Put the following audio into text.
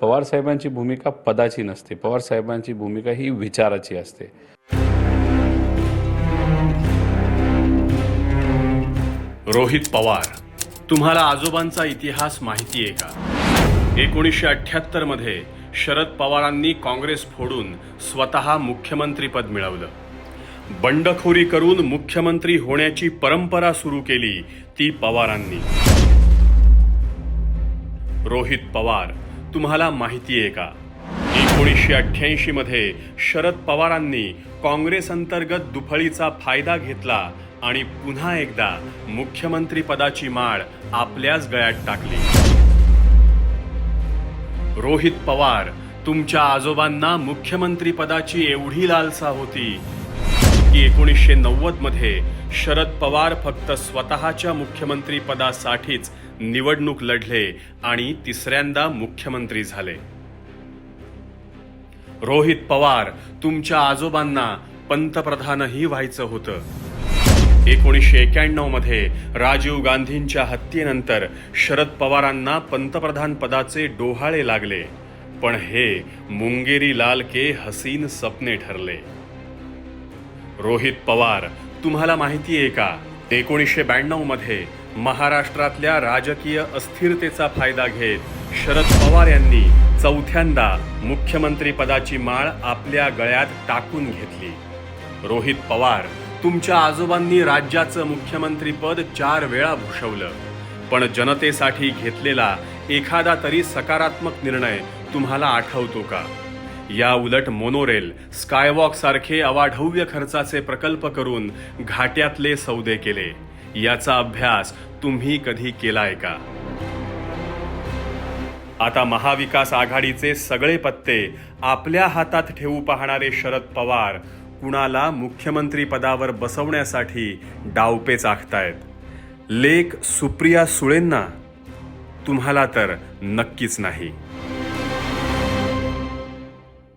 पवार साहेबांची भूमिका पदाची नसते. पवार साहेबांची भूमिका ही विचाराची असते. रोहित पवार तुम्हाला आजोबांचा इतिहास माहिती आहे का? एकोणीसशे अठ्ठ्याहत्तरमध्ये शरद पवारांनी काँग्रेस फोडून स्वतः मुख्यमंत्रीपद मिळवलं. बंडखोरी करून मुख्यमंत्री होण्याची परंपरा सुरू केली ती पवारांनी. रोहित पवार तुम्हाला माहिती आहे का? एकोणीसशे अठ्ठ्याऐंशी मध्ये शरद पवारांनी काँग्रेस अंतर्गत दुफळीचा फायदा घेतला आणि पुन्हा एकदा मुख्यमंत्री पदाची माळ आपल्याच गळ्यात टाकली. रोहित पवार तुमच्या आजोबांना मुख्यमंत्री पदाची एवढी लालसा होती. की एकोणीसशे नव्वदमध्ये शरद पवार फक्त स्वतःच्या मुख्यमंत्री पदासाठीच निवडणूक लढले आणि तिसऱ्यांदा मुख्यमंत्री झाले. रोहित पवार तुमच्या आजोबांना पंतप्रधानही व्हायचं होतं. एकोणीसशे एक्याण्णवमध्ये राजीव गांधींच्या हत्येनंतर शरद पवारांना पंतप्रधान पदाचे डोहाळे लागले. पण हे मुंगेरी लाल के हसीन सपने ठरले. रोहित पवार तुम्हाला माहिती आहे का? एकोणीसशे ब्याण्णवमध्ये महाराष्ट्रातल्या राजकीय अस्थिरतेचा फायदा घेत शरद पवार यांनी चौथ्यांदा मुख्यमंत्री पदाची माळ आपल्या गळ्यात टाकून घेतली. रोहित पवार तुमच्या आजोबांनी राज्याचं मुख्यमंत्रीपद चार वेळा भूषवलं. पण जनतेसाठी घेतलेला एखादा तरी सकारात्मक निर्णय तुम्हाला आठवतो का? या उलट मोनोरेल स्कायवॉक सारखे अवाढव्य खर्चाचे प्रकल्प करून घाट्यातले सौदे केले. याचा अभ्यास तुम्ही कधी केलाय का? आता महाविकास आघाडीचे सगळे पत्ते आपल्या हातात ठेवू पाहणारे शरद पवार कुणाला मुख्यमंत्री पदावर बसवण्यासाठी डावपेच आखतायत लेख सुप्रिया सुळेंना? तुम्हाला तर नक्कीच नाही.